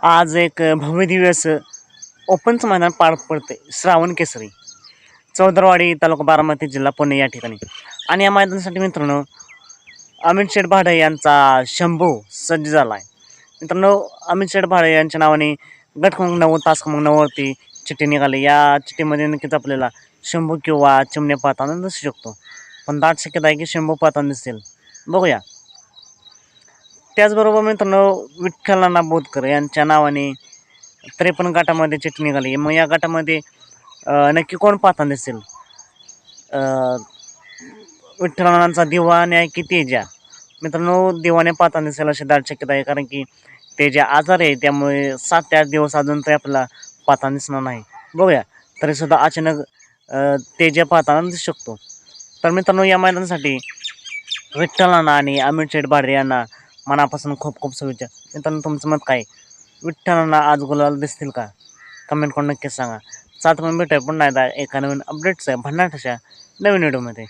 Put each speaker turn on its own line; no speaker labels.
आज एक भव्य दिवस ओपनचं मैदान पार पडते श्रावण केसरी. चौदरवाडी तालुका बारामती जिल्हा पुणे या ठिकाणी. आणि या मैदानासाठी मित्रांनो अमित शेठ भाडे यांचा शंभू सज्ज झाला आहे मित्रांनो अमित शेठ भाडे यांच्या नावाने गट क्रमांक नव्वद तास क्रमांक नऊवरती चिठ्ठी निघाली. या चिठ्ठीमध्ये नक्कीच आपल्याला शंभू किंवा चिमण्या पाहताना दिसू शकतो. पण दाट शक्यता आहे की शंभू पाहताना दिसेल. बघूया. त्याचबरोबर मित्रांनो विठ्ठल नाना बोधकर यांच्या नावाने त्रेपन्न गटामध्ये चिट निघाली. मग या गटामध्ये नक्की कोण पाहताना दिसेल? अं, विठ्ठलांचा दिवाने आहे की तेजा? मित्रांनो दिवाने पाहताना दिसेल अशी दाट शक्यता आहे कारण की तेजा आजार आहे त्यामुळे सात ते आठ दिवस अजून तरी आपल्याला पाहताना दिसणार नाही. बघूया तरीसुद्धा अचानक तेजा पाहताना दिसू शकतो. तर मित्रांनो या मैदानासाठी विठ्ठलांना आणि अमित शेठ भाडे यांना मनापासून खूप खूप शुभेच्छा. मित्रांनो तुमचं मत काय? विठ्ठलांना आज गुलाल दिसतील का? कमेंट करून नक्कीच सांगा. सात पण भेटूया पुन्हा एकदा एका नवीन अपडेट्स आहे भन्नाट अशा नवीन व्हिडिओमध्ये